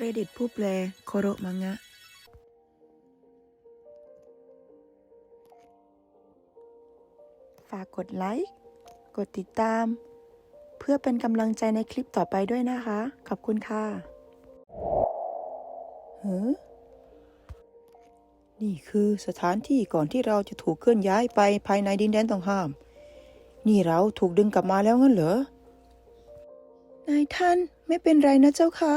ครดิตผู้แปลโคโรมังงะ ฝากกดไลค์ กดติดตาม เพื่อเป็นกำลังใจในคลิปต่อไปด้วยนะคะ ขอบคุณค่ะเฮ้อนี่คือสถานที่ก่อนที่เราจะถูกเคลื่อนย้ายไปภายในดินแดนต้องห้าม นี่เราถูกดึงกลับมาแล้วงั้นเหรอนายท่านไม่เป็นไรนะเจ้าคะ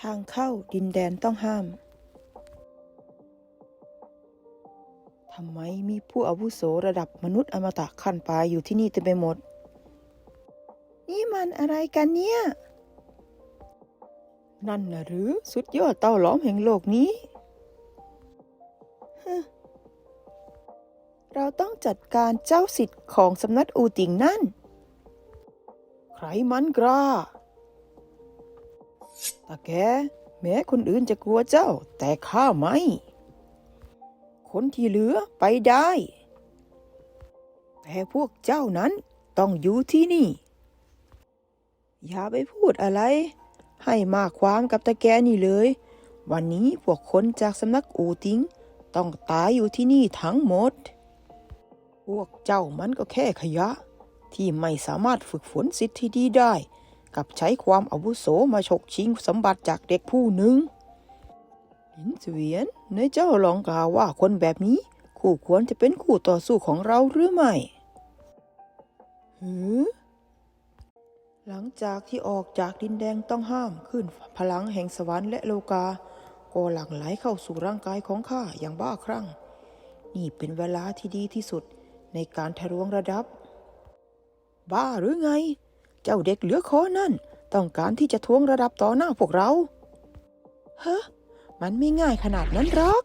ทางเข้าดินแดนต้องห้าม ทำไมมีผู้อาวุโสระดับมนุษย์อมตะขั้นปลายอยู่ที่นี่เต็มไปหมด นี่มันอะไรกันเนี่ย นั่นนะหรือสุดยอดเต้าหลอมแห่งโลกนี้เราต้องจัดการเจ้าสิทธิ์ของสำนักอูติงนั่น ใครมันกล้า ตาแกแม้คนอื่นจะกลัวเจ้า แต่ข้าไม่ คนที่เหลือไปได้ แต่พวกเจ้านั้นต้องอยู่ที่นี่ อย่าไปพูดอะไร ให้มากความกับตาแกนี่เลย วันนี้พวกคนจากสำนักอูติงต้องตายอยู่ที่นี่ทั้งหมด พวกเจ้ามันก็แค่ขยะ ที่ไม่สามารถฝึกฝนสิทธิ์ที่ดีได้ กับใช้ความอาวุโสมาฉกชิงสมบัติจากเด็กผู้หนึ่งลินเสวียนในเจ้าลองกล่าวว่าคนแบบนี้ คู่ควรจะเป็นคู่ต่อสู้ของเราหรือไม่หือหลังจากที่ออกจากดินแดงต้องห้ามขึ้นพลังแห่งสวรรค์และโลกา ก็หลั่งไหลเข้าสู่ร่างกายของข้าอย่างบ้าคลั่ง นี่เป็นเวลาที่ดีที่สุดในการทะลวงระดับ บ้าหรือไง เจ้าเด็กเหลือคอนั่น ต้องการที่จะทวงระดับต่อหน้าพวกเราเฮ้มันไม่ง่ายขนาดนั้นหรอก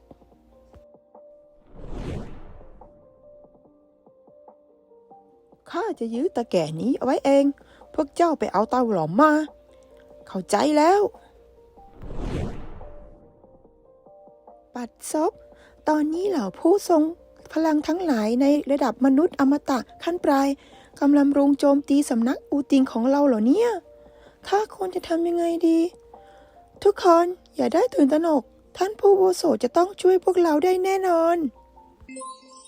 ข้าจะยื้อตะแก่นี้เอาไว้เอง พวกเจ้าไปเอาเตาหลอมมา เข้าใจแล้ว ปัดซบ ตอนนี้เหล่าผู้ทรงพลังทั้งหลายในระดับมนุษย์อมตะขั้นปลาย กำลังรุงโจมตีสำนักอูติงของเราเหรอเนี่ยข้าควรจะทำยังไงดี ทุกคนอย่าได้ตื่นตระหนก ท่านผู้อาวุโสจะต้องช่วยพวกเราได้แน่นอน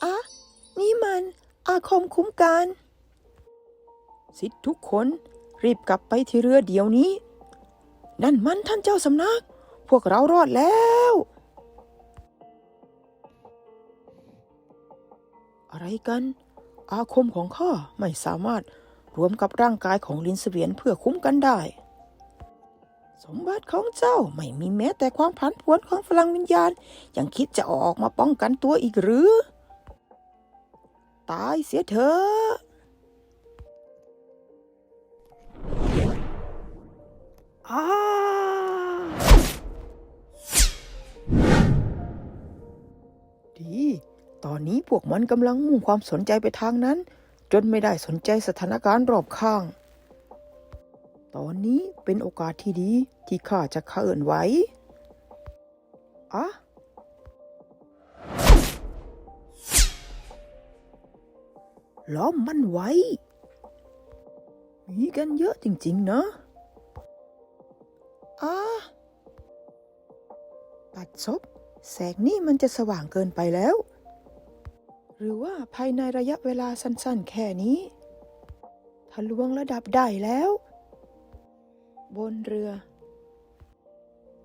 อะนี่มันอาคมคุ้มกันสิทธิ์ทุกคนรีบกลับไปที่เรือเดี๋ยวนี้ นั่นมันท่านเจ้าสำนัก พวกเรารอดแล้ว อะไรกัน อาคมของข้าไม่สามารถรวมกับร่างกายของลินเสเวียนเพื่อคุ้มกันได้ สมบัติของเจ้าไม่มีแม้แต่ความผันผวนของพลังวิญญาณ ยังคิดจะออกมาป้องกันตัวอีกหรือ ตายเสียเถอะอาดี ตอนนี้พวกมันกำลังมุ่งความสนใจไปทางนั้น จนไม่ได้สนใจสถานการณ์รอบข้าง ตอนนี้เป็นโอกาสที่ดีที่ข้าจะเคลื่นไหวอะล้อมมันไว้ มีกันเยอะจริงๆนะอะปัดซบแสงนี่มันจะสว่างเกินไปแล้ว หรือว่าภายในระยะเวลาสั้นๆ แค่นี้ทะลวงระดับได้แล้ว บนเรือ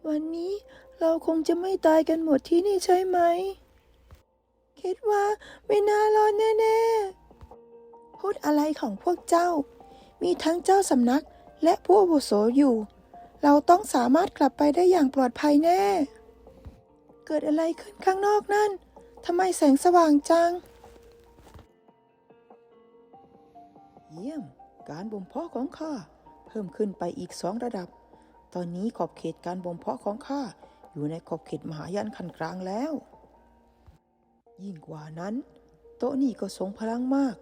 วันนี้เราคงจะไม่ตายกันหมดที่นี่ใช่ไหม คิดว่าไม่น่ารอดแน่ๆ พูดอะไรของพวกเจ้า มีทั้งเจ้าสำนักและผู้อาวุโสอยู่ เราต้องสามารถกลับไปได้อย่างปลอดภัยแน่ เกิดอะไรขึ้นข้างนอกนั่นทำไมแสงสว่างจัง เยี่ยม การบ่มเพาะของข้าเพิ่มขึ้นไปอีกสองระดับ ตอนนี้ขอบเขตการบ่มเพาะของข้าอยู่ในขอบเขตมหายันขั้นกลางแล้ว ยิ่งกว่านั้น โต๊ะนี่ก็ทรงพลังมาก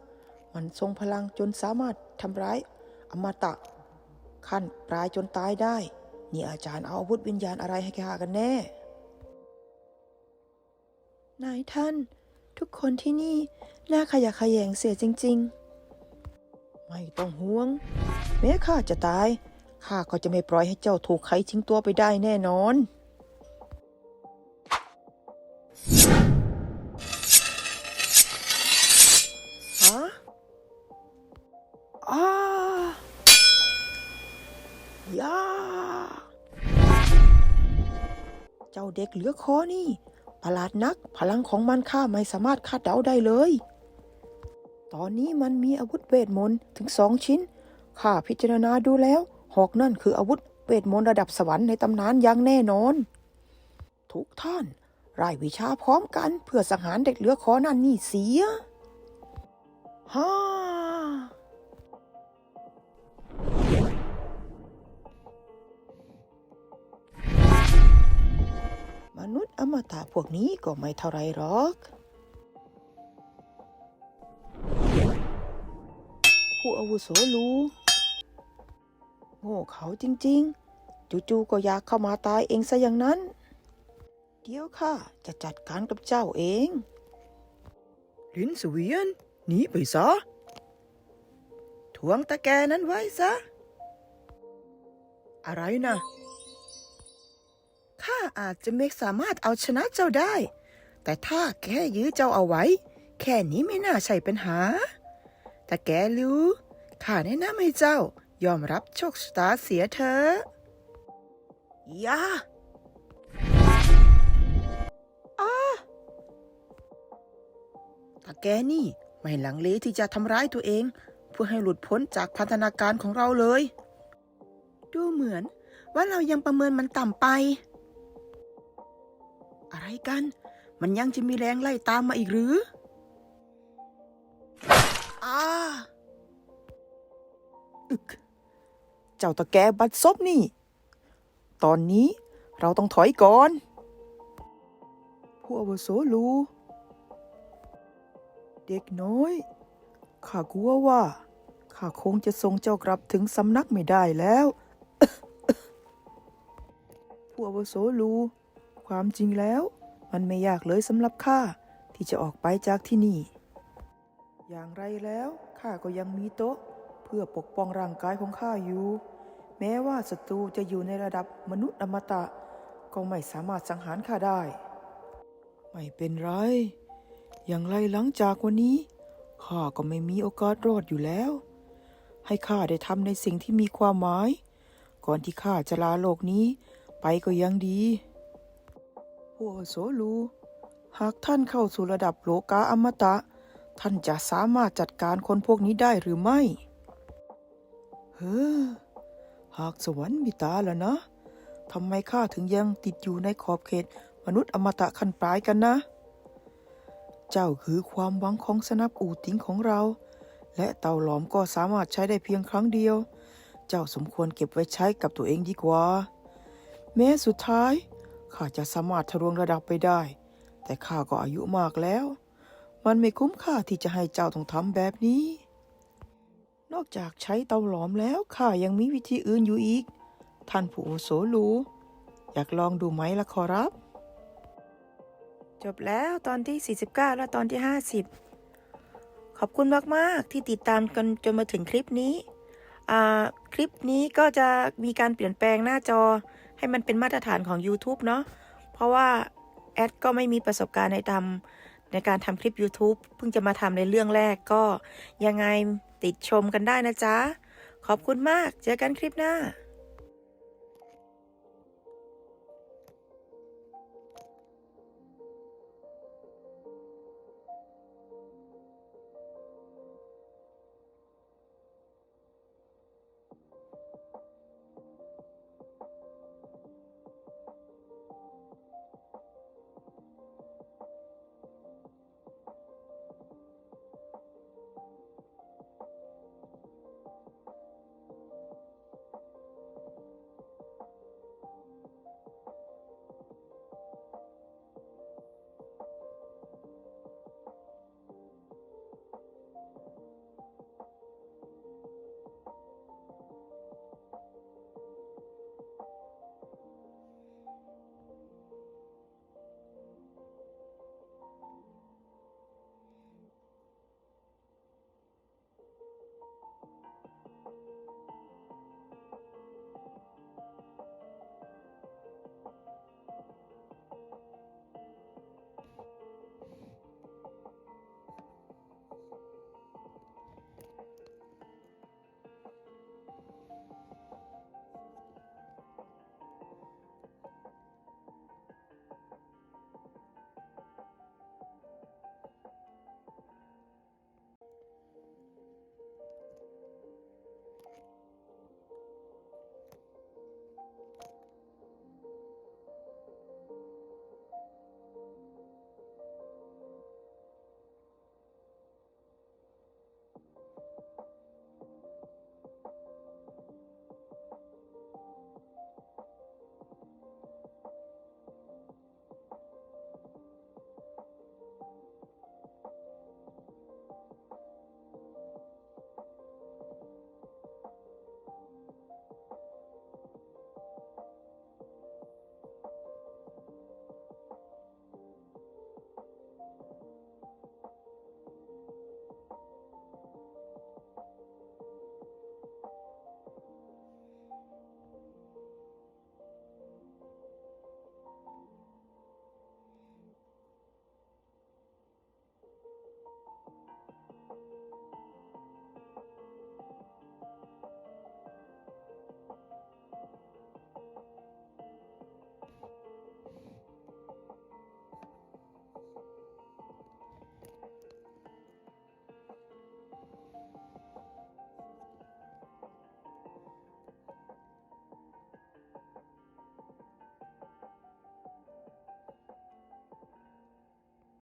มันทรงพลังจนสามารถทำร้ายอมตะ ขั้นปลายจนตายได้ นี่อาจารย์เอาอาวุธวิญญาณอะไรให้ข้ากันแน่ นายท่าน ทุกคนที่นี่ น่าขยะแขยงเสียจริง ๆ ไม่ต้องห่วง แม้ข้าจะตาย ข้าก็จะไม่ปล่อยให้เจ้าถูกใครทิ้งตัวไปได้แน่นอน ฮะอ้ายาเจ้าเด็กเหลือคอนี่ ประหลาดนัก พลังของมันข้าไม่สามารถคาดเดาได้เลย ตอนนี้มันมีอาวุธเวทมนต์ถึงสองชิ้น ข้าพิจารณาดูแล้ว หอกนั่นคืออาวุธเวทมนต์ระดับสวรรค์ในตำนานอย่างแน่นอน ทุกท่านร่ายวิชาพร้อมกันเพื่อสังหารเด็กเหลือคอนั่นนี่เสียฮ่ามนุษย์อมตะพวกนี้ก็ไม่เท่าไรหรอก ผู้อาวุโสรู้โง่เขาจริง ๆ จู่ๆก็อยากเข้ามาตายเองซะอย่างนั้น เดี๋ยวข้าจะจัดการกับเจ้าเองลินเสวียนหนีไปซะทวงตะแกนั้นไว้ซะ อะไรนะข้าอาจจะไม่สามารถเอาชนะเจ้าได้ แต่ถ้าแกยื้อเจ้าเอาไว้ แค่นี้ไม่น่าใช่ปัญหา แต่แกรู้ข้าแนะนำให้เจ้ายอมรับโชคชะตาเสียเถอะอย่าอ้าแต่แกนี่ไม่หลังเลที่จะทำร้ายตัวเอง เพื่อให้หลุดพ้นจากพันธนาการของเราเลย ดูเหมือนว่าเรายังประเมินมันต่ำไป อะไรกัน มันยังจะมีแรงไล่ตามมาอีกหรือ อาอึก เจ้าตะแกบัดซบนี่ ตอนนี้เราต้องถอยก่อน ผู้อาวโสรู้เด็กน้อย ข้ากลัวว่า ข้าคงจะส่งเจ้ากลับถึงสำนักไม่ได้แล้ว ผู้อาวโสรู้ความจริงแล้ว มันไม่ยากเลยสำหรับข้าที่จะออกไปจากที่นี่ อย่างไรแล้วข้าก็ยังมีโต๊ะ เพื่อปกป้องร่างกายของข้าอยู่ แม้ว่าศัตรูจะอยู่ในระดับมนุษย์อมตะ ก็ไม่สามารถสังหารข้าได้ ไม่เป็นไร อย่างไรหลังจากวันนี้ข้าก็ไม่มีโอกาสรอดอยู่แล้ว ให้ข้าได้ทำในสิ่งที่มีความหมาย ก่อนที่ข้าจะลาโลกนี้ไปก็ยังดีพวกโสลูหากท่านเข้าสู่ระดับโลกาอมตะ ท่านจะสามารถจัดการคนพวกนี้ได้หรือไม่ เฮ้อ หากสวรรค์มีตาแล้วนะทำไมข้าถึงยังติดอยู่ในขอบเขต มนุษย์อมตะขั้นปลายกันนะ เจ้าคือความหวังของสนับอูติงของเรา และเตาหลอมก็สามารถใช้ได้เพียงครั้งเดียว เจ้าสมควรเก็บไว้ใช้กับตัวเองดีกว่า แม้สุดท้ายข้าจะสามารถทะลวงระดับไปได้ แต่ข้าก็อายุมากแล้ว มันไม่คุ้มค่าที่จะให้เจ้าต้องทำแบบนี้ นอกจากใช้เตาหลอมแล้วข้ายังมีวิธีอื่นอยู่อีก ท่านผู้อาวุโสรู้อยากลองดูไหมล่ะขอรับ จบแล้วตอนที่ 49 และตอนที่ 50 ขอบคุณมาก ๆ ที่ติดตามกันจนมาถึงคลิปนี้ คลิปนี้ก็จะมีการเปลี่ยนแปลงหน้าจอให้มันเป็นมาตรฐานของ YouTube เนาะเพราะว่า แอดก็ไม่มีประสบการณ์ในทำ ในการทำคลิป YouTube เพิ่งจะมาทำในเรื่องแรกก็ยังไงติดชมกันได้นะจ๊ะ ขอบคุณมาก เจอกันคลิปหน้า